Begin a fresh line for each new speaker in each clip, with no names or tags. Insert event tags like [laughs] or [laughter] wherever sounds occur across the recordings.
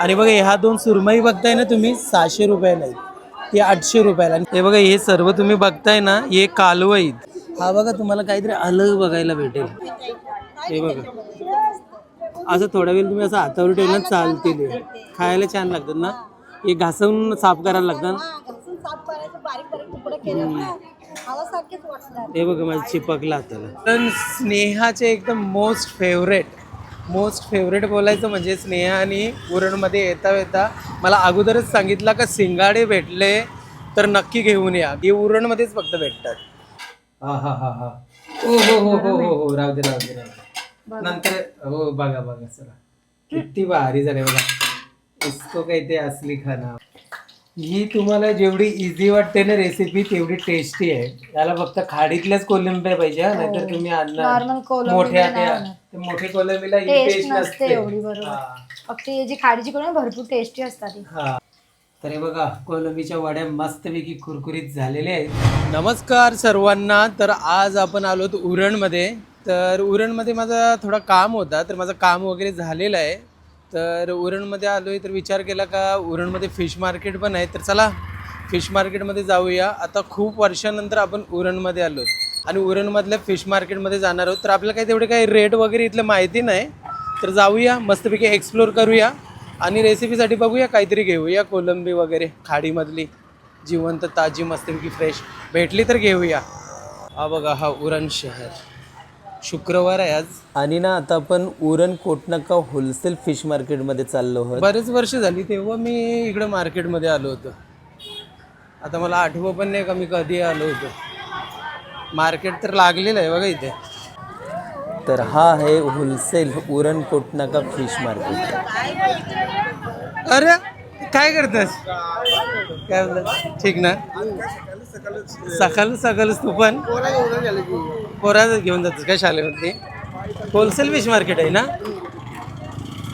आणि बघा ह्या दोन सुरमई बघताय ना तुम्ही सहाशे रुपयाला आहेत. ते आठशे रुपयाला. आणि हे बघा हे सर्व तुम्ही बघताय ना हे कालव आहेत. हा बघा तुम्हाला काहीतरी अलग बघायला भेटेल. हे बघा. असं थोडा वेळ तुम्ही असं हातावर ठेवलं ना चालतील. खायला छान लागतात ना. हे घासून साफ करायला लागतात हे बघा माझं चिपकलं हाताला. स्नेहाचे एकदम मोस्ट फेवरेट मोस्ट फेवरेट बोलायचं म्हणजे स्नेहा आणि उरणमध्ये येता येता मला अगोदरच सांगितलं का सिंगाडे भेटले तर नक्की घेऊन या. हे उरणमध्येच फक्त भेटतात. हा हा हा हा. हो हो हो हो हो हो. राहू दे राहू दे राहू दे. नंतर हो बघा बघा चला. किती भारी झाले बघा. इसको काही ते असली खाना. ही तुम्हाला जेवढी इझी वाटते ना रेसिपी तेवढी टेस्टी आहे. याला फक्त खाडीतल्याच कोलंब्या पाहिजे हा. नाहीतर तुम्ही आणणार. मोठ्या त्या त्या मोठ्या कोलंबीला ही
टेस्ट नसते एवढी बरोबर.
हा.
फक्त ही जी खाडीची कोणी भरपूर टेस्टी असतात ती
हा. तर हे बघा कोलंबीच्या वड्या मस्तपैकी कुरकुरीत झालेल्या आहेत. नमस्कार सर्वांना. तर आज आपण आलो उरणमध्ये. तर उरणमध्ये माझा थोडा काम होता तर माझं काम वगैरे झालेलं आहे. तर उरणमध्ये आलो आहे तर विचार केला का उरणमध्ये फिश मार्केट पण आहे. तर चला फिश मार्केटमध्ये जाऊया. आता खूप वर्षानंतर आपण उरणमध्ये आलो आणि उरणमधल्या फिश मार्केटमध्ये जाणार आहोत. तर आपल्याला काही तेवढे काही रेट वगैरे इथलं माहिती नाही. तर जाऊया मस्तपैकी एक्सप्लोर करूया आणि रेसिपीसाठी बघूया काहीतरी घेऊया कोलंबी वगैरे खाडीमधली जिवंत ताजी मस्तपैकी फ्रेश भेटली तर घेऊया. हा बघा हा उरण शहर. शुक्रवार आहे आज. आणि ना आता आपण उरण कोटनाका होलसेल फिश मार्केटमध्ये चाललो आहोत. बरेच वर्ष झाली तेव्हा मी इकडं मार्केटमध्ये आलो होतो. आता मला आठवं पण नाही का मी कधी आलो होतो. मार्केट तर लागलेलं आहे बघा इथे. तर हा आहे wholesale Uran Kotnaka fish market अरे काय करतस? काय बोलत ठीक ना? सकाळ सकाळच तू पण? पोरा घेऊन जातोस काय शाळेवरती? होलसेल फिश मार्केट आहे ना?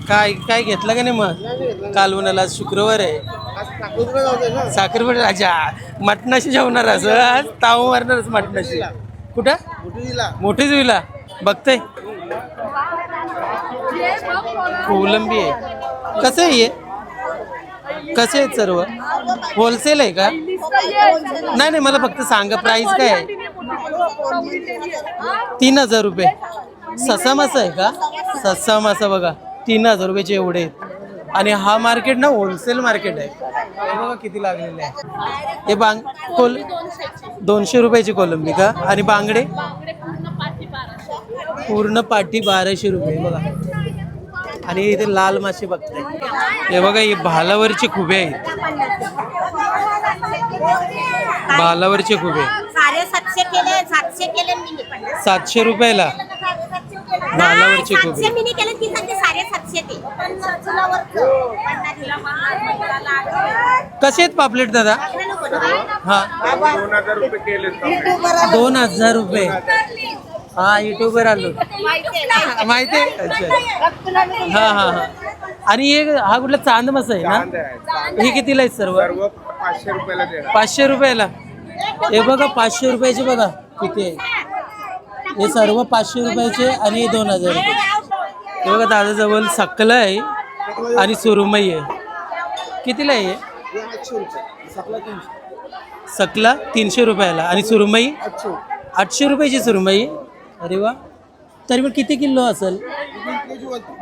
काय काय घेतलं का नाही मग? कालवणाला शुक्रवार आहे. साखरपट राजा मटणाशी जेवणार असं आज ताव मारणारच मटणाशी. कुठं? मोठीच विला बघते कोलंबी आहे. कसं आहे कसे आहेत सर्व? होलसेल आहे का? नाही नाही मला फक्त सांगा प्राइस काय आहे? तीन हजार रुपये. ससा मासा आहे का? ससा मासा बघा. तीन हजार रुपयाचे एवढे आहेत. आणि हा मार्केट ना होलसेल मार्केट आहे. हे बघा किती लागलेले आहे. हे बांग कोल दोनशे रुपयाची कोलंबी का? आणि बांगडे? पूर्ण पाटी बाराशे रुपये बघा. आणि इथे लाल मासे बघताय. हे बघा हे भालावरचे खुबे आहेत. भालावरचे खुबे.
सातशे केले सातशे केले मिनी
सातशे
केले ती सांगते साडे सातशे ते.
कसे आहेत पापलेट दादा? हा. दोन हजार रुपये. हा युट्यूबवर आलो. माहिती आहे? अच्छा. हा हा हा. आणि हे हा कुठला चांद मासा आहे ना? हे कितीला आहेत सर्व?
पाचशे रुपयाला दे
पाचशे रुपयाला. हे बघा पाचशे रुपयाचे बघा किती आहे. हे सर्व पाचशे रुपयाचे आणि हे दोन हजार रुपये. हे बघा दादाजवळ सकला आहे आणि सुरुमई आहे. कितीला आहे सकला तीनशे रुपयाला. आणि सुरुमई? आठशे रुपयाची सुरुमई. अरे वा. तरी पण किती किलो असेल?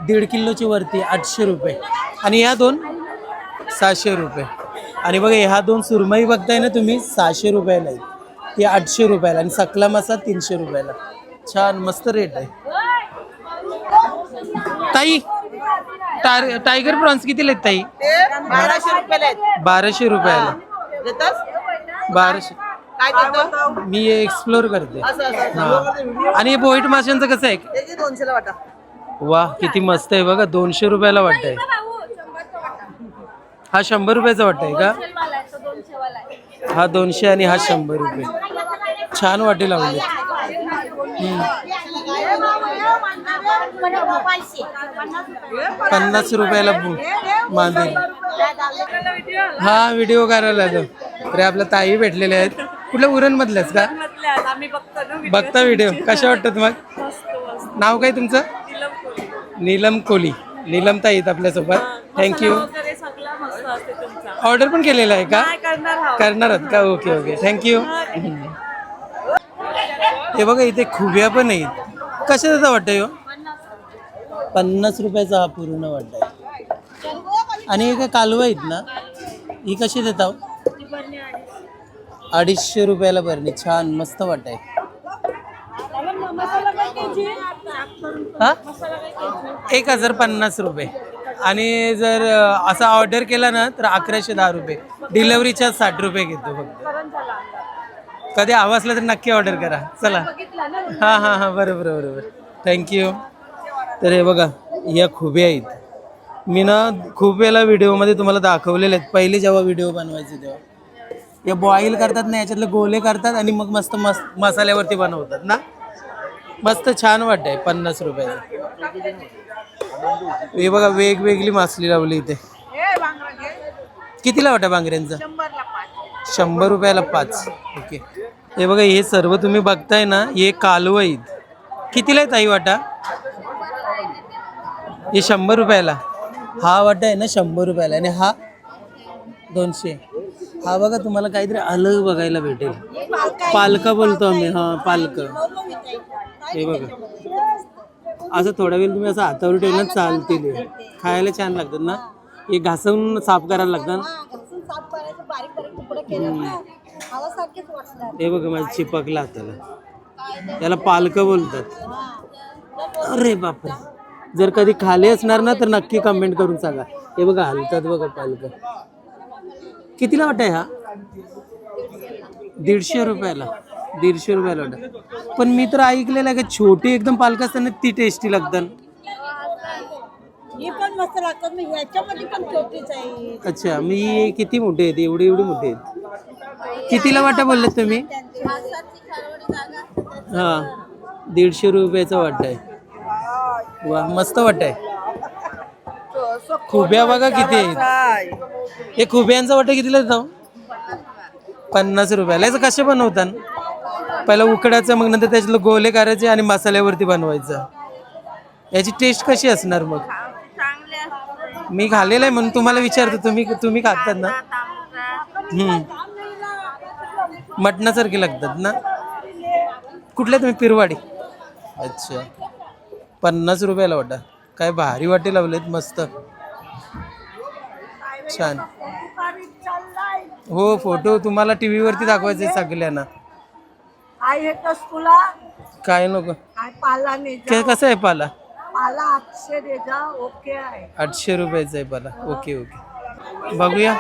दीड किलोची वरती आठशे रुपये. आणि ह्या दोन? सहाशे रुपये. आणि बघा ह्या दोन सुरमई बघताय ना तुम्ही सहाशे रुपयाला आहेत. ती आठशे रुपयाला. आणि सकला मासा तीनशे रुपयाला. छान मस्त रेट आहे. ताई टार टायगर प्रॉन्स कितीला आहेत ताई?
बाराशे रुपयाला आहेत.
बाराशे रुपयाला.
देतोस?
बाराशे.
काय देतो?
मी एक्सप्लोर करते.
असं असं
हा. आणि हे बोईट माशांचं कसं आहे?
त्याची दोनशेला वाटा.
वा किती मस्त आहे बघा. दोनशे रुपयाला वाटतंय. हा शंभर रुपयाचा वाटतंय का? हा दोनशे आणि हा शंभर रुपये. छान वाटे लावले पन्नास रुपयाला मांदेल हा व्हिडिओ करायला अरे आपल्या ताई भेटलेल्या आहेत. कुठल्या उरणमधल्याच का? बघता व्हिडिओ कशा वाटतात मग? नाव काय तुमचं? नीलम कोली. नीलम ताई आहेत आपल्यासोबत. थँक्यू ऑर्डर पण केलेलं आहे का?
करणार आहात.
का? ओके ओके थँक्यू हे बघा इथे खुब्या पण आहेत. कशाचा वाटतं हो? पन्नास रुपयाचा हा पूर्ण वाटत आणि हे काय कालवा आहेत ना? ही कशी देता हो? अडीचशे रुपयाला बरणी छान मस्त वाटत हा? एक हजार पन्नास रुपये. आणि जर असा ऑर्डर केला ना तर अकराशे दहा रुपये. डिलेवरीच्या साठ रुपये घेतो फक्त. कधी हवं असलं तर नक्की ऑर्डर करा. चला. हां हां हां बरोबर बरोबर थँक्यू तर हे बघा या खुबे आहेत. मी ना खूप वेळेला व्हिडिओमध्ये तुम्हाला दाखवलेले आहेत. पहिले जेव्हा व्हिडिओ बनवायचे तेव्हा. या बॉईल करतात ना याच्यातले गोले करतात आणि मग मस्त मस्त मसाल्यावरती बनवतात ना? मस्त छान वाटतंय पन्नास रुपयाचं. हे बघा वेगवेगळी मासली लावली इथे. कितीला वाटा बांगऱ्यांचं शंभर रुपयाला पाच. ओके. हे बघा हे सर्व तुम्ही बघताय ना हे कालव आहेत. कितीला आहे ताई वाटा? हे शंभर रुपयाला. हा वाटा आहे ना शंभर रुपयाला. आणि हा दोनशे. हा बघा तुम्हाला काहीतरी अलग बघायला भेटेल. पालका बोलतो आम्ही हा पालक. हे बघा. असं थोडा वेळ तुम्ही असं हातावर ठेवलं चालतील. खायला छान लागतात ना. हे घासून साफ करायला लागतात
हा, वाटतात.
हे बघा माझं चिपकला हाताला. त्याला पालक बोलतात. अरे बापरे. जर कधी खाली असणार ना तर नक्की कमेंट करून सांगा. हे बघा हलतात बघा पालक. कितीला वाटाय हा? दीडशे रुपयाला. दीडशे रुपयाला वाटा. पण मी तर ऐकलेलं आहे का छोटी एकदम पालक असताना ती टेस्टी लागतात.
ही पण मस्त लागतात. मी ह्याच्यामध्ये पण छोटीच आहे.
अच्छा मी किती मोठे आहेत? एवढी एवढी मोठे आहेत. कितीला वाटा बोललात तुम्ही? हा. दीडशे रुपयाचा वाटा आहे. वा मस्त वाटा आहे. खुब्या बघा किती आहेत हे खुब्यांचा वाटा कितीला देतो? पन्नास. रुपयाला याचं कसे बनवतात? पहिला उकडायचं मग नंतर त्याच्यातलं गोले करायचे आणि मसाल्यावरती बनवायचं. याची टेस्ट कशी असणार मग? मी खाल्लेलं आहे म्हणून तुम्हाला विचारतो. तुम्ही तुम्ही खातात ना? हम्म. मटणासारखे लागतात ना? कुठल्या तुम्ही? पिरवाडी. अच्छा. पन्नास रुपयाला वाटा. काय भारी वाटे लावलेत मस्त. छान. हो फोटो तुम्हाला टी व्हीवरती दाखवायचे सगळ्यांना.
हे तुला?
काय नको.
काय पाला
काय कसं आहे पाला?
पाला आठशे दे जा ओके आहे.
आठशे रुपयाचा आहे पाला. Okay okay. बघूया.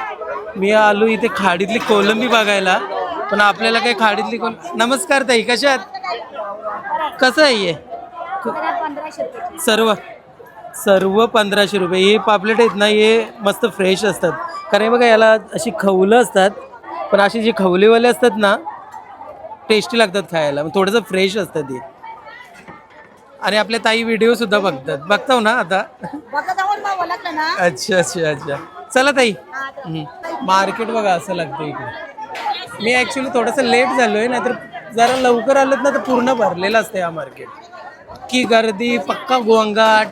मी आलो इथे खाडीतली कोलंबी बघायला. पण आपल्याला काही खाडीतली कोल नमस्कार ताई कशात कसं आहे हे? सर्व सर्व पंधराशे रुपये. हे पापलेट आहेत ना हे मस्त फ्रेश असतात. कारण हे बघा याला अशी खवलं असतात पण अशी जी खवलेवाले असतात ना टेस्टी लागतात खायला. मग थोडंसं फ्रेश असतं ते आणि आपल्या ताई व्हिडिओ सुद्धा बघतात. बघताव ना आता?
बघा जाऊन मग ओळखलं ना
अच्छा अच्छा अच्छा. चला ताई. हम्म. मार्केट बघा असं लागतं इकडे. मी ॲक्च्युली थोडंसं लेट झालो आहे नाहीतर जरा लवकर आलोत ना तर पूर्ण भरलेलं असतं हा मार्केट की गर्दी पक्का गोंगाट.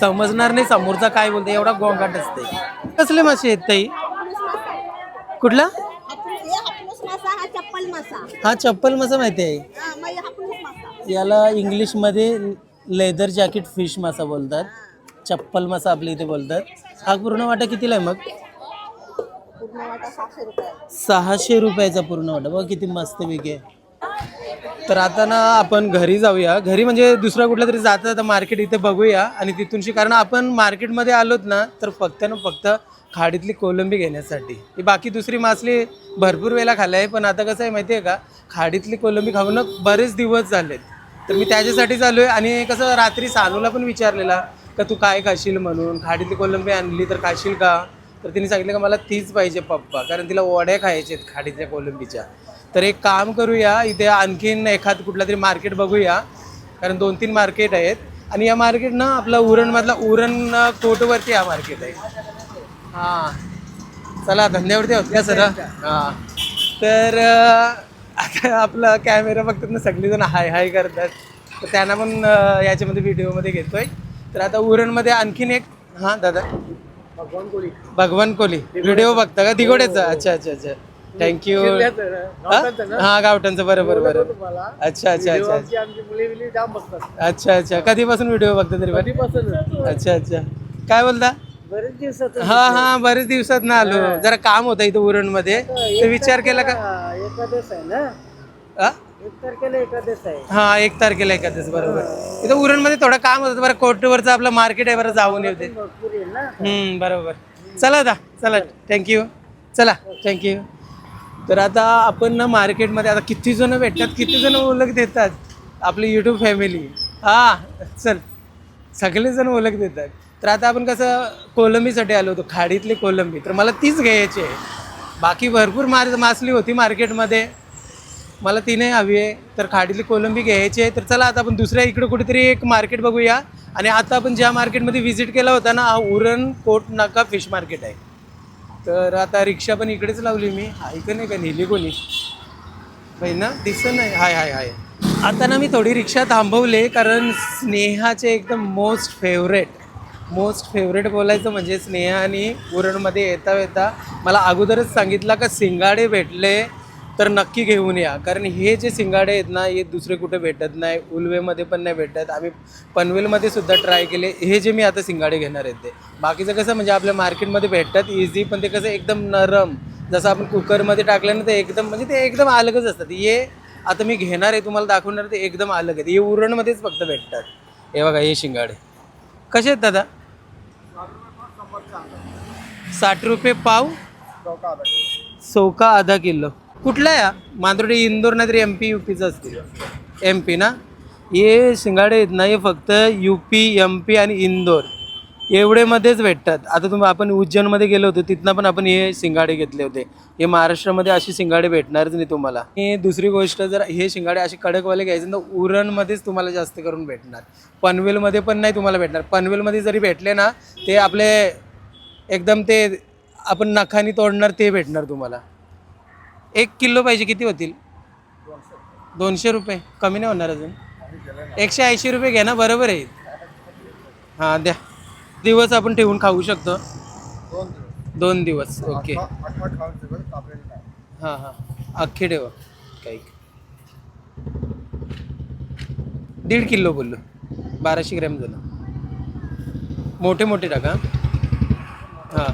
समजणार नाही समोरचा काय बोलतो एवढा गोंगाट असते. कसले मासे आहेत ताई? कुठला?
हा चप्पल मासा
माहिती आहे. याला इंग्लिशमध्ये लेदर जॅकेट फिश मासा बोलतात. चप्पल मासा आपल्या इथे बोलतात. हा पूर्ण वाटा कितीला आहे मग?
पूर्ण वाटा सहाशे रुपये.
सहाशे रुपयाचा पूर्ण वाटा. बघा किती मस्त आहे तर आता ना आपण घरी जाऊया. घरी म्हणजे दुसरा कुठला तरी जाता जाता मार्केट इथे बघूया. आणि तिथूनशी कारण आपण मार्केटमध्ये आलोत ना तर फक्त ना फक्त खाडीतली कोलंबी घेण्यासाठी. ही बाकी दुसरी मासली भरपूर वेळेला खाल्ली आहे. पण आता कसं आहे माहिती आहे का? खाडीतली कोलंबी खाऊन बरेच दिवस झालेत. तर मी त्याच्यासाठी चालू आहे आणि कसं रात्री सानूला पण विचारलेला का तू काय खाशील म्हणून? खाडीतली कोलंबी आणली तर खाशील का? तर तिने सांगितलं का मला तीच पाहिजे पप्पा कारण तिला वड्या खायच्या आहेत खाडीच्या कोलंबीच्या. तर एक काम करूया इथे आणखीन एखाद कुठला तरी मार्केट बघूया कारण दोन तीन मार्केट आहेत. आणि या मार्केट ना आपला उरणमधला उरण कोटवरती हा मार्केट आहे. हां. चला धंद्यावरती होत का सर. हां. तर आता आपला कॅमेरा बघतात ना सगळेजण हाय हाय करतात. तर त्यांना पण याच्यामध्ये व्हिडिओमध्ये घेतो आहे तर आता उरणमध्ये आणखीन एक हां दादा. भगवान कोली व्हिडिओ बघता का? दिगोड्याचा अच्छा अच्छा अच्छा. थँक्यू हा? गावठांचं बरोबर बरोबर अच्छा अच्छा अच्छा. अच्छा अच्छा. कधीपासून व्हिडिओ बघता तरी? अच्छा अच्छा. काय बोलता?
बरेच दिवसात
हा हा बरेच दिवसात ना आलो. जरा काम होतं इथं उरणमध्ये तर विचार केला का?
एकादश आहे ना?
हा?
एक तारखेला एकादश आहे.
एक तारखेला एखादच बरोबर. इथं उरणमध्ये थोडं काम होतं बरं कोर्टवरचं आपलं मार्केट आहे बरं जाऊन येते हम्म बरोबर. चला आता चला थँक्यू चला थँक्यू तर आता आपण ना मार्केटमध्ये आता किती जण भेटतात किती जण ओळख देतात? आपली यूट्यूब फॅमिली हा चल. सगळेजण ओळख देतात. तर आता आपण कसं कोलंबीसाठी आलो होतो खाडीतली कोलंबी. तर मला तीच घ्यायची आहे. बाकी भरपूर मार मासली होती मार्केटमध्ये. मला ती नाही हवी आहे. तर खाडीतली कोलंबी घ्यायची आहे तर चला आता आपण दुसऱ्या इकडे कुठेतरी एक मार्केट बघूया. आणि आता आपण ज्या मार्केटमध्ये व्हिजिट केला होता ना हा उरण कोट नाका फिश मार्केट आहे. तर आता रिक्षा पण इकडेच लावली मी. ऐक नाही का नेली कोणी बाई ना दिसत नाही. हाय हाय हाय. आता ना मी थोडी रिक्षा थांबवले कारण स्नेहाचे एकदम मोस्ट फेवरेट मोस्ट फेवरेट बोलायचं म्हणजे स्नेहाने उरणमध्ये येता येता मला अगोदरच सांगितलं का सिंगाडे भेटले. तर नक्की घेऊन या. कारण हे जे सिंगाडे आहेत ना हे दुसरे कुठे भेटत नाही. उलवेमध्ये पण नाही भेटत. आम्ही पनवेलमध्ये सुद्धा ट्राय केले. हे जे मी आता सिंगाडे घेणार आहेत ते. बाकीचं कसं म्हणजे आपल्या मार्केटमध्ये भेटतात इझी पण ते कसं एकदम नरम. जसं आपण कुकरमध्ये टाकलं ना ते एकदम म्हणजे ते एकदम अलगच असतात. हे आता मी घेणार आहे तुम्हाला दाखवणार ते एकदम अलग आहेत. हे उरणमध्येच फक्त भेटतात. हे बघा हे शिंगाडे. कसे आहेत दादा? साठ रुपये पाव? सौका आधा किलो. कुठला आहे मांदरोडी इंदोर नाही तरी एम पी यू पीचं असतील. एम पी ना? हे शिंगाडे आहेत ना हे फक्त यू पी एम पी आणि इंदोर. एवढेमध्येच भेटतात. आता तुम्ही आपण उज्जैनमध्ये गेलो होतो तिथनं पण आपण हे शिंगाडे घेतले होते. हे महाराष्ट्रामध्ये असे शिंगाडे भेटणारच नाही तुम्हाला. हे दुसरी गोष्ट जर हे शिंगाडे असे कडकवाले घ्यायचे तर उरणमध्येच तुम्हाला जास्त करून भेटणार. पनवेलमध्ये पण नाही तुम्हाला भेटणार. पनवेलमध्ये जरी भेटले ना ते आपले एकदम ते आपण नखानी तोडणार ते भेटणार तुम्हाला. एक किलो पाहिजे किती होतील? दोनशे रुपये. कमी नाही होणार अजून. एकशे ऐंशी रुपये घ्या ना बरोबर आहे. हां द्या. दिवस आपण ठेवून खाऊ शकतो. दोन दिवस ओके. हां हां. अख्खे ठेवा. काही. दीड किलो बोललो. बाराशे ग्रॅम झालं. मोठे मोठे टाका. हां.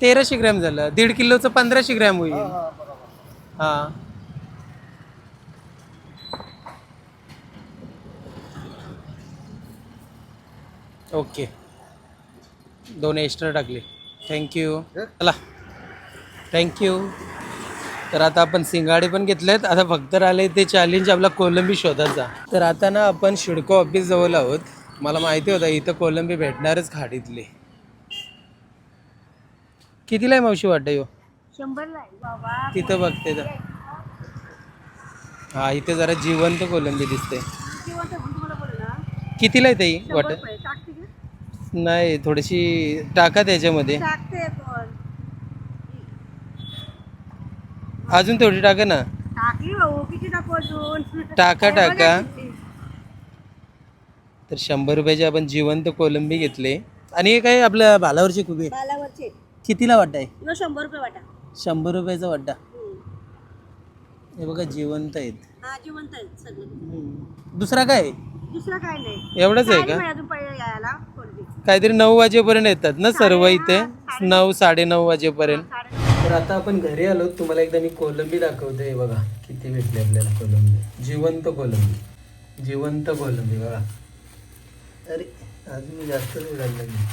तेराशे ग्रॅम झालं. दीड किलोचं पंधराशे ग्रॅम होईल. हां ओके. दोन एक्स्ट्रा टाकले. थँक्यू चला. थँक्यू तर आता आपण सिंगाडे पण घेतलेत. आता फक्त राहिले ते चॅलेंज आपला कोलंबी शोधायचा. तर आता ना आपण शिडको ऑफिस जवळ आहोत. मला माहिती होतं इथं कोलंबी भेटणारच खाडीतले. कितीला आहे मावशी वाटतं यो?
शंभरला आहे. बाबा
तिथं बघते तर हा इथे जरा जिवंत कोलंबी दिसते
किंवा तर तुम्हाला बोल ना
कितीला आहे ताई वाटत?
रुपये. टाकते का?
नाही थोडीशी टाका त्याच्यामध्ये.
टाकते पण.
अजून थोडी टाका ना.
टाकली भाऊ किती टाकू अजून?
टाका. तर शंभर रुपयाचे आपण जिवंत कोलंबी घेतले. आणि हे काय आपल्या भालावरची कुबे?
बालावरचे.
कितीला वाटाय
यो शंभर रुपये वाटा.
शंभर रुपयाचा वाटा.
हम्म.
हे बघा जिवंत आहेत.
हा जिवंत आहेत सगळे.
दुसरा काय आहे?
दुसरं काय नाही.
एवढंच आहे का?
नाही अजून पहिले यायला कोलबी
काहीतरी नऊ वाजेपर्यंत येतात ना सर्व इथे? नऊ. साडेनऊ वाजेपर्यंत.
साडे
तर आता आपण घरी आलो. तुम्हाला एकदा मी कोलंबी दाखवते. हे बघा किती भेटली आपल्याला कोलंबी. जिवंत कोलंबी. जिवंत कोलंबी बघा. अरे अजून जास्तच उडायला लागली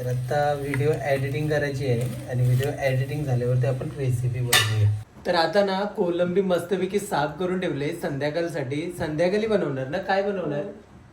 तर आता व्हिडिओ एडिटिंग करायची आहे आणि व्हिडिओ एडिटिंग झाल्यावरती आपण रेसिपी बनवूया. तर आता ना कोलंबी मस्तपैकी साफ करून ठेवले संध्याकाळसाठी. संध्याकाळी बनवणार ना? काय बनवणार?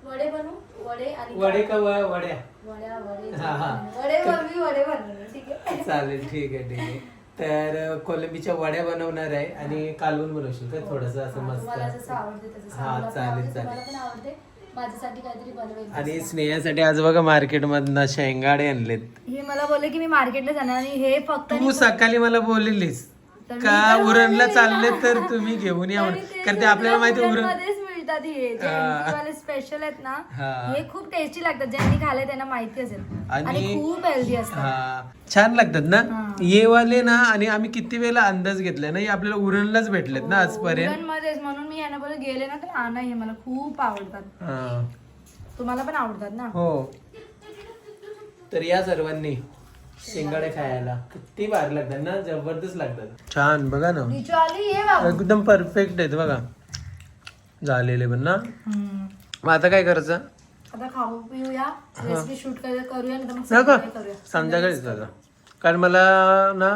वडे बनवू. वडे आणि
वडे का वड्या?
वड्या वडे.
हा हा.
वडे बनवी वडे बनवणार ठीक आहे.
चालेल ठीक आहे ठीक आहे. तर कोलंबीच्या वड्या बनवणार आहे आणि कालवण बनवशील का? थोडस असं
मला जसं
मस्त.
आवडते तसं.
हा,
सांग.
चालेल, चालेल.
मला पण आवडते माझ्यासाठी काहीतरी बनवेल
आणि स्नेहासाठी आज बघा मार्केट मधनं शेंगाडे आणलेत.
हे मला बोलले की मी मार्केटला जाणार आणि हे फक्त
तू सकाळी मला बोललेलीस.
तर मी
का
तर
उरणला
बोललेली.
चालले. तर तुम्ही घेऊन या म्हणून. [laughs] कारण ते आपल्याला माहिती उरण
मिळतात हे जे
हा.
वाले स्पेशल आहेत ना
हा.
हे खूप टेस्टी लागतात. ज्यांनी खाल्ले त्यांना माहिती असेल.
आणि-
आणि खूप हेल्दी असतात.
हा. छान लागतात ना?
हा.
ये वाले ना आणि आम्ही किती वेळेला अंदाज घेतलाय ना हे आपल्याला उरणलाच भेटलेत ना आजपर्यंत.
मध्येच म्हणून मी यांना बोलत गेले ना तर आणा हे मला खूप आवडतात.
हा.
तुम्हाला पण आवडतात ना?
हो. तर या सर्वांनी शेंगाडे खायला किती भारी लागतात ना जबरदस्त लागतात. छान बघा ना.
रिचू आली ये बाबा.
एकदम परफेक्ट आहेत बघा. झालेले पण ना?
हम्म.
मग आता काय करायचं?
आता खाऊ पिऊया. रेसिपी शूट करूया नाही तर मग
नाही का
संध्याकाळी करूया.
संध्याकाळीच दादा कारण मला ना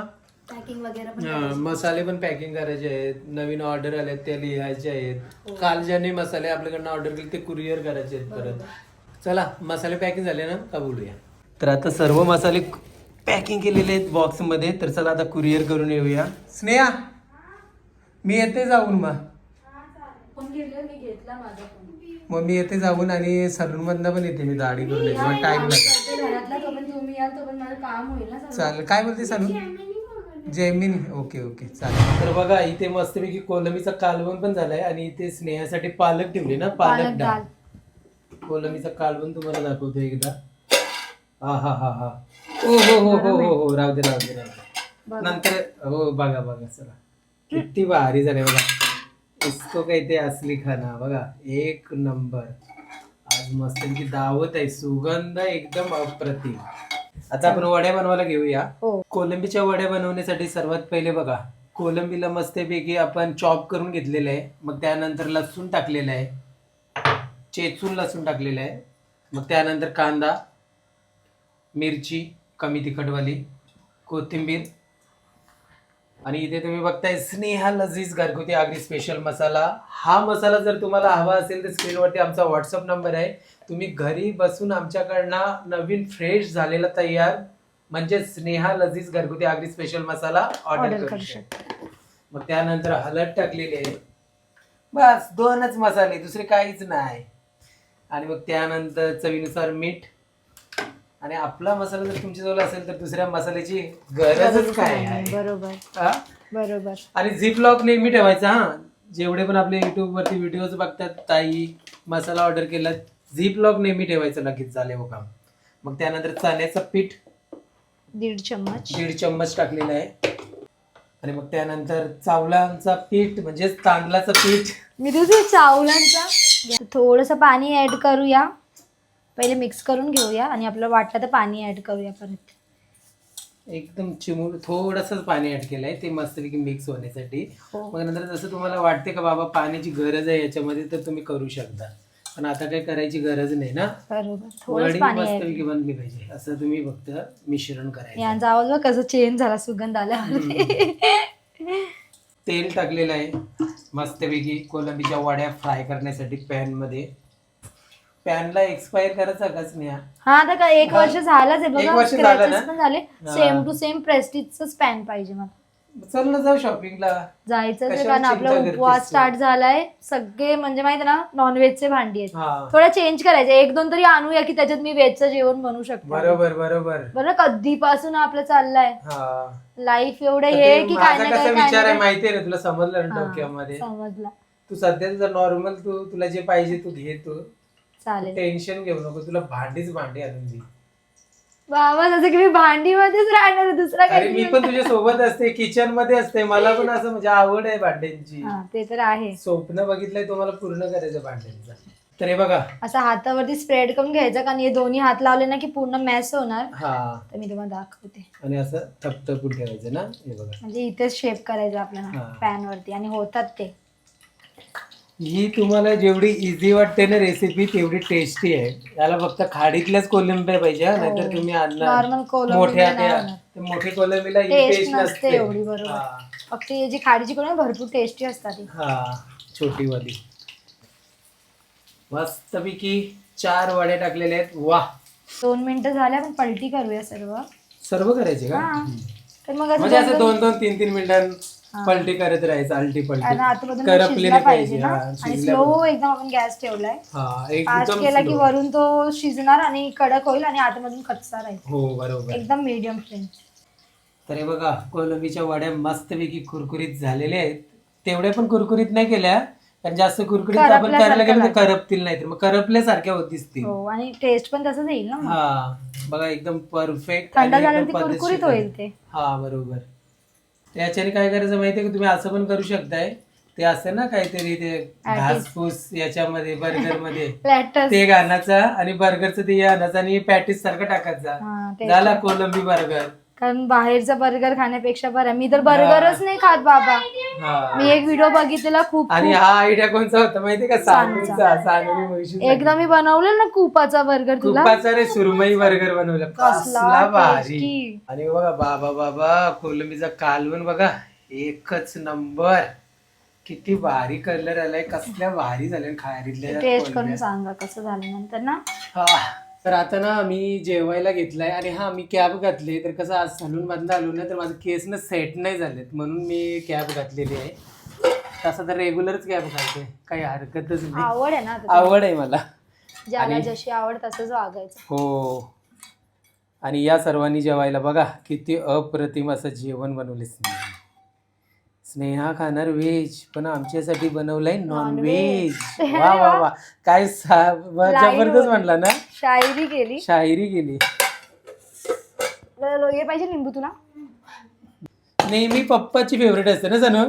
पॅकिंग वगैरे पण
हा, मसाले पण पॅकिंग करायचे आहेत. नवीन ऑर्डर आले ते लिहायचे आहेत. काल ज्यांनी मसाले आपल्याकडनं ऑर्डर केले ते कुरिअर करायचे आहेत परत. चला मसाले पॅकिंग झाले ना? का बोलूया? तर आता सर्व मसाले पॅकिंग केलेले आहेत बॉक्समध्ये तर चला आता कुरिअर करून येऊया. स्नेहा मी येते जाऊन मग.
घेतला मी घेतला माझा फोन.
मग मी येते जाऊन आणि सलूनमधनं पण येते मी दाढी करून येते मग टाईम लागेल
करते घरातला तो पण तुम्ही याल तो पण माझं काम होईल ना सगळं.
चालेल. काय बोलते सलून? जैमिनी. Okay okay. चालेल. तर बघा इथे मस्तपैकी कोलमीचा कालवण पण झालाय आणि इथे स्नेहासाठी पालक ठेवली ना पालक डाळ. कोलमीचा कालवण तुम्हाला दाखवतो एकदा. हा हा हा हा. ओ हो हो हो हो हो. राहू दे राहू दे राहू दे. नंतर हो बघा बघा चला. किती भारी झाले बघा. इसको काही ते असली खाना. बघा एक नंबर. आज मस्त दावत आहे. सुगंध एकदम अप्रतिम. आता आपण वड्या बनवायला घेऊया.
हो.
कोलंबीच्या वड्या बनवण्यासाठी सर्वात पहिले बघा कोलंबीला मस्तपैकी आपण चॉप करून घेतलेलं आहे. मग त्यानंतर लसूण टाकलेलं आहे. चेचून लसूण टाकलेलं आहे. मग त्यानंतर कांदा मिरची कमी तिखटवाली कोथिंबीर आणि इथे तुम्ही बघताय स्नेहा लजीज घरगुती आगरी स्पेशल मसाला. हा मसाला जर तुम्हाला हवा असेल तर स्क्रीनवरती आमचा व्हॉट्सअप नंबर आहे. तुम्ही घरी बसून आमच्याकडनं नवीन फ्रेश झालेला तयार म्हणजे स्नेहा लजीज घरगुती आगरी स्पेशल मसाला ऑर्डर करू शकता. मग त्यानंतर हळद टाकलेली आहे. बस दोनच मसाले दुसरे काहीच नाही. आणि मग त्यानंतर चवीनुसार मीठ आणि आपला मसाला जर तुमच्याजवळ असेल तर दुसऱ्या मसाल्याची गरजच काय आहे?
बरोबर.
हा?
बरोबर.
आणि झिप लॉक नेहमी ठेवायचा हा. जेवढे पण आपले युट्यूब वरती व्हिडिओज बघतात ताई मसाला ऑर्डर केला झिप लॉक नेहमी ठेवायचं लगेच झाले हो काम. मग त्यानंतर चण्याचं पीठ.
दीड चम्मच.
दीड चम्मच टाकलेलं आहे. आणि मग त्यानंतर चावलांचा पीठ म्हणजेच तांदळाचं पीठ.
मी तुझे चावलांचा. थोडंसं पाणी ऍड करूया. पहिले मिक्स करून घेऊया आणि आपल्याला वाटलं तर पाणी ऍड करूया परत.
एकदम चिमूट थोडंसं पाणी ऍड केलंय. ते मस्तपैकी मिक्स होण्यासाठी.
हो.
मग नंतर जसं तुम्हाला वाटते का बाबा पाण्याची गरज आहे याच्यामध्ये तर तुम्ही करू शकता. पण आता काही करायची गरज नाही ना?
बरोबर.
मस्तपैकी बनली पाहिजे. असं तुम्ही फक्त मिश्रण करायचं.
यांचा आवाज बघ कसं चेंज झाला सुगंध आल्यावरती
तेल टाकलेलं आहे. मस्तपैकी कोलंबीच्या वड्या फ्राय करण्यासाठी पॅनमध्ये. पॅनला एक्सपायर करायचा काच नाही हा?
आता काय एक वर्ष झालंच आहे
एक
बघा
वर्ष झालं ना?
पण झाले.
हा.
सेम टू सेम प्रेस्टिजच पॅन पाहिजे मला.
चल ना जाऊ शॉपिंगला
जायचं कारण आपला
करतेस
उपवास
तू?
स्टार्ट झालाय. सगळे म्हणजे माहिती ना नॉनव्हेजचे भांडी आहेत.
हा.
थोडा चेंज करायचं. एक दोन तरी आणूया की त्याच्यात मी व्हेजचं जेवण बनवू शकतो.
बरोबर बरोबर.
बरं कधीपासून आपलं चाललंय?
हा.
लाईफ एवढं
तर
हे
ते
की काय
माझा
ना
कसा
काय काय
विचार आहे माहितीये ना तुला समजलं ना
हा,
डोक्यामध्ये?
समजला.
तू सध्या जर नॉर्मल तू तुला जे पाहिजे तू घे तू.
चालेल.
टेन्शन घेऊ नको तुला भांडीच भांडी आणून दे.
बाबा जसं की मी भांडीमध्येच राहणार आहे, दुसरा
अरे
काही
मी पण तुझ्या सोबत असते किचनमध्ये असते मला पण असं म्हणजे आवड आहे भांड्यांची.
हा ते तर आहे.
स्वप्न बघितलंय तुम्हाला पूर्ण करायचं भांड्यांचं. तर हे बघा.
असं हातावरती स्प्रेड करून घ्यायचं कारण हे दोन्ही हात लावले ना की पूर्ण मॅस होणार.
हा.
तर मी तुम्हाला दाखवते.
आणि असं थपथपून ठेवायचं ना हे बघा.
म्हणजे इथेच शेप करायचं आपल्याला. पॅन वरती. आणि होतात ते.
ही तुम्हाला जेवढी इझी वाटते ना रेसिपी तेवढी टेस्टी आहे. याला फक्त खाडीतल्याच कोलंब्या पाहिजे हा. नाहीतर तुम्ही आणणार
नॉर्मल कोलंबी
मोठ्या
नाही
त्या
होणार.
त्या मोठ्या कोलंबीला ही
टेस्ट
टेस्ट
नसते
नसते.
एवढी बरोबर.
हा.
फक्त हे जी खाडीची कोण भरपूर टेस्टी असतात
हा छोटी वाली मस्तपैकी चार वड्या टाकलेल्या आहेत. वा
दोन मिनिटं झाले आपण पलटी करूया सर्व.
सर्व करायचे का?
हा. तर मग असं
म्हणजे असं
दोन-
दोन दोन तीन तीन मिनिटां पलटी करत राहायचं आलटी
आणि
पलटी करपलेली
शिजला पाहिजे. ना.
हा,
आणि
शिजल्या
स्लो एकदम आपण गॅस ठेवलाय.
हा
फास्ट
एकदम
केला की
slow.
वरून तो शिजणार आणि कडक होईल आणि आतमधून कच्चा राहील.
हो बरोबर.
एकदम मीडियम फ्लेम
तर हे बघा कोलंबीच्या वड्या मस्तपैकी कुरकुरीत झालेल्या आहेत. तेवढ्या पण कुरकुरीत नाही केल्या. कारण जास्त कुरकुरीत आपण करायला गेलो तर करपतील नाही तर मग करपल्यासारख्या होत दिसतील.
हो आणि टेस्ट पण तसंच येईल ना मग.
हा बघा एकदम परफेक्ट
थंड ती कुरकुरीत होईल ते.
हा बरोबर. त्याच्याने काय करायचं माहितीये का? तुम्ही असं पण करू शकताय. ते असतं ना काहीतरी ते घासपूस याच्यामध्ये
बर्गरमध्ये [laughs]
ते घालायचं आणि बर्गरचं ते आणायचं आणि पॅटीस सारखं टाकायचा.
हा, ते
झाला कोलंबी बर्गर.
कारण बाहेरचा बर्गर खाण्यापेक्षा बरं. मी तर बर्गरच नाही खात बाबा.
हा.
मी एक व्हिडिओ बघितलेला खूप
आणि हा आयडिया कोणचा होता माहितीये का? सानूनी म्हशी
एकदा मी बनवलं ना कुपाचा बर्गर तुला.
तुपाचा रे सुरमई बर्गर बनवला. कसला भारी.
tasty.
आणि बघा बाबा बाबा कोलंबीचा कालवण बघा. एकच नंबर. किती भारी कलर आलाय कसल्या भारी झाल्या खायरीतल्या
टेस्ट करून सांगा कसं झालं नंतर ना.
हा. तर आता ना मी जेवायला घेतलाय आणि हा मी कॅब घातली तर कसं आज सलून मधनं आलो ना तर माझं केस ना सेट नाही झालेत. म्हणून मी कॅब घातलेली आहे. तसं तर रेग्युलरच कॅब घालते. काही हरकतच नाही.
आवड आहे ना आता
आवड आहे मला.
ज्याला जशी आवड तसंच वागायचं.
हो. आणि या सर्वांनी जेवायला बघा किती अप्रतिम असं जेवण बनवले स्नेहा स्नेहा खाणार व्हेज पण आमच्यासाठी बनवलंय नॉन व्हेज [laughs] वा वा वा. काय सा- वा- जबरदस्त म्हणला ना?
शायरी केली.
शायरी गेली
ल- हे पाहिजे लिंबू तुला.
नेहमी पप्पाची फेवरेट असते ना सनू?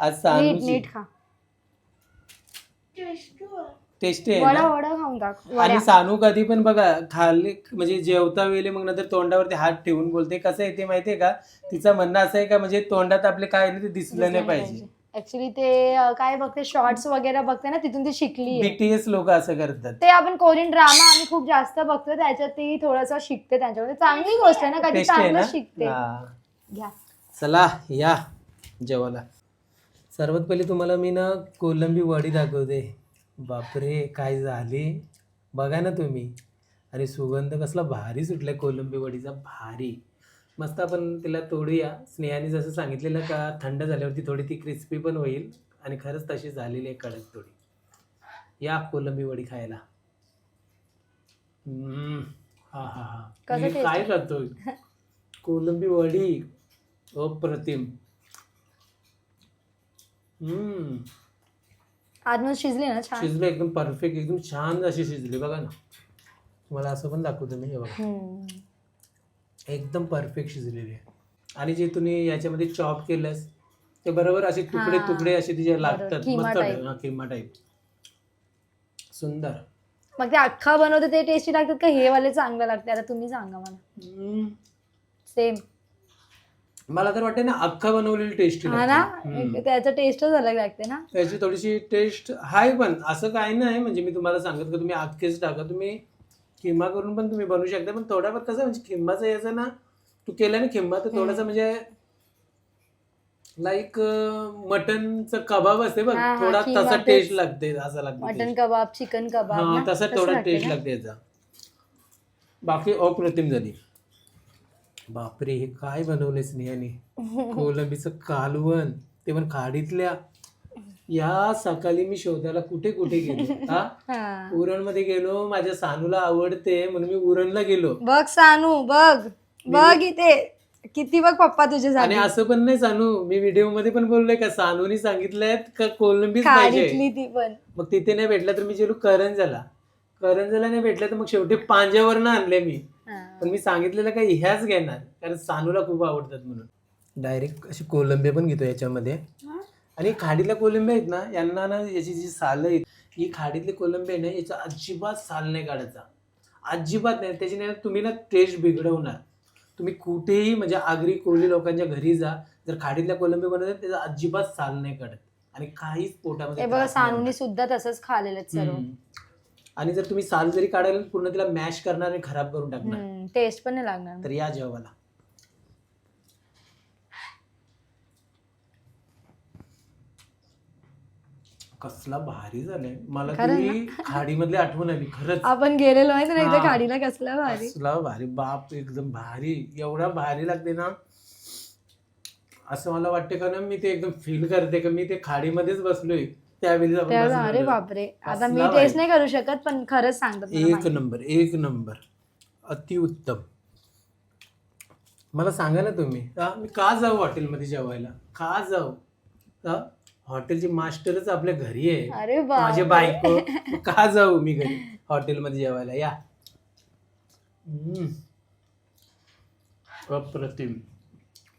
आज
नीट
सानूची.
नीट खा.
टेस्टी आहे
वडा
ना?
वडा खाऊन टाक.
आणि सानू कधी पण बघा खाल्ले म्हणजे जेवता वेळी मग नंतर तोंडावरती हात ठेवून बोलते कसं आहे ते माहितीये का? तिचं म्हणणं असं आहे का म्हणजे तोंडात आपले काय नाही ते दिसलं नाही पाहिजे.
ऍक्च्युली ते अं, काय बघते शॉर्ट्स वगैरे बघते ना तिथून ती शिकली
बीटीएस लोक असं करतात.
ते आपण कोरियन ड्रामा आम्ही खूप जास्त बघतो त्याच्यात ती थोडस शिकते त्यांच्यामध्ये. चांगली गोष्ट आहे ना कधी
टेस्टी आहे
चांगलं
ना?
शिकते.
हा.
घ्या.
चला या जेवायला. सर्वात पहिले तुम्हाला मी ना कोलंबी वडी दाखवते. बापरे काय झाली? बघा ना तुम्ही. आणि सुगंध कसला भारी सुटलाय कोलंबी वडीचा भारी. मस्त आपण तिला तोडूया. स्नेहाने जसं सांगितलेलं का थंड झाल्यावरती थोडी ती क्रिस्पी पण होईल. आणि खरंच तशी झालेली आहे कडक थोडी. या कोलंबी वडी खायला. हम्म. हा हा हा.
कसं
मी
taste
काय
आहे?
करतोय [laughs] कोलंबी वडी. अप्रतिम. हम्म.
आतमध्ये शिजली ना छान.
शिजली एकदम परफेक्ट एकदम छान अशी शिजली. बघा ना. तुम्हाला असं पण दाखवतो मी हे बघा.
हम्म.
एकदम परफेक्ट शिजलेली आहे. आणि जे तुम्ही याच्यामध्ये चॉप केलंस ते बरोबर असे तुकडे
हा.
तुकडे असे तिचे लागतात
किमा
मस्त
type.
वाटतं. हा, किमा टाईप सुंदर.
मग ते अख्खा बनवते ते टेस्टी लागतात का? हे वाले चांगलं लागते. आता तुम्ही सांगा मला.
हम्म.
सेम
मला तर वाटतं ना अख्खा बनवलेली टेस्टी
हा ना? त्याचा टेस्टच अलग लागते ना?
त्याची थोडीशी टेस्ट हाय पण असं काय नाही. म्हणजे मी तुम्हाला सांगत का तुम्ही अख्खेच टाका तुम्ही किंमा करून पण तुम्ही बनवू शकता. पण थोडाफार कसं म्हणजे किंबाचं याचं ना तू केलं ना किंबा तर थोडासा म्हणजे लाईक मटनचं कबाब असते बघ
हा, हा,
थोडा तसा. टेस्ट लागते असं लागते
मटन. कबाब चिकन कबाब
हा
ना?
तसा
तसं
थोडा
लागते
टेस्ट
ना?
लागते याचा. बाकी अप्रतिम झाली. बापरे हे काय बनवले स्नेहाने? कोलंबीचं कालवण. ते पण खाडीतल्या या सकाळी मी शोधायला कुठे कुठे गेलो? हा?
हा.
उरणमध्ये गेलो माझ्या सानूला आवडते म्हणून मी उरणला गेलो.
बघ सानू बघ. बघ इथे. किती बघ पप्पा तुझ्यासाठी
आणि असं पण नाही सानू मी व्हिडिओमध्ये पण बोललोय का सानूनी सांगितलंय का
ती पण.
मग तिथे नाही भेटला तर मी गेलो करंजाला. करंजाला नाही भेटला तर मग शेवटी पांज्यावरनं आणले मी.
हा.
पण मी सांगितलेलं का ह्याच घेणार कारण सानूला खूप आवडतात म्हणून. डायरेक्ट अशी कोलंबे पण घेतो याच्यामध्ये. आणि खाडीला कोलंबे आहेत ना यांना ना याची जी सालं आहेत ही खाडीतली कोलंबे आहे ना याचा अजिबात साल नाही काढायचा. अजिबात नाही. त्याची नाही तुम्ही ना टेस्ट बिघडवणार. तुम्ही कुठेही म्हणजे आगरी कोळी लोकांच्या घरी जा जर खाडीतल्या कोलंबे बनवतात त्याचा अजिबात साल नाही काढत. आणि काहीच पोटामध्ये
हे बघा
त्रास नाही
सानूनी सुद्धा तसंच खाल्लेलं आहे सर्व.
हम्म. आणि जर तुम्ही साल जरी काढायला पूर्ण तिला मॅश करणार आणि खराब करून टाकणार
टेस्ट पण नाही लागणार.
तर या जेवायला. कसला भारी झालंय. मला
खरं
ती [laughs] खाडीमधली आठवण आली खरंच.
आपण गेलेलो माहिती ना एकदा
हा.
खाडीला कसला भारी.
कसला भारी बाप एकदम भारी. एवढा भारी लागते ना. असं मला वाटते का ना मी ते एकदम फील करते का मी ते खाडीमध्येच बसलोय. त्यावेळी आपण
अरे. बापरे. आता मी टेस्ट. नाही करू शकत पण खरंच सांगतात मला
एक
माहिती.
नंबर एक नंबर. अतिउत्तम मला सांगा ना तुम्ही हा, मी का जाऊ हॉटेलमध्ये जेवायला? का जाऊ? हा हॉटेलची मास्टरच आपल्या घरी आहे.
अरे बा
माझी बायको. मग [laughs] का जाऊ मी घरी हॉटेलमध्ये जेवायला? या. हम्म. अप्रतिम.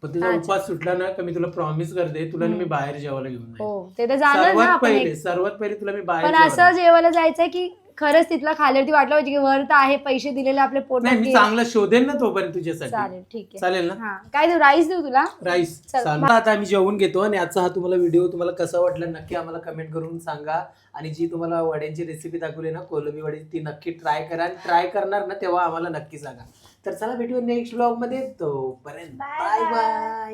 पण तुझा
अच्छा.
उपवास सुटला ना का मी तुला प्रॉमिस करते तुला ना मी बाहेर जेवायला घेऊन जाईन.
हो ते तर जाणार ना
सर्वात
आपण
पहिले सर्वात पहिले तुला मी बाहेर
पण असं जेवायला जायचंय की खरंच तिथला खाल्यावरती वाटलं पाहिजे की वर तर आहे पैसे दिलेले आपल्या
नाही मी
गेले.
चांगला शोधेन ना तोपर्यंत तुझ्यासाठी.
चालेल ठीक आहे.
चालेल ना?
हा. काय देऊ राईस देऊ तुला?
राईस
चल,
चालेल आता आम्ही जेवून घेतो आणि आजचा हा तुम्हाला व्हिडिओ तुम्हाला कसा वाटला नक्की आम्हाला कमेंट करून सांगा. आणि जी तुम्हाला वड्यांची रेसिपी दाखवली ना कोलंबी वडी ती नक्की ट्राय करा आणि ट्राय करणार ना तेव्हा आम्हाला नक्की सांगा. तर चला भेटूया नेक्स्ट ब्लॉगमध्ये. तोपर्यंत बाय बाय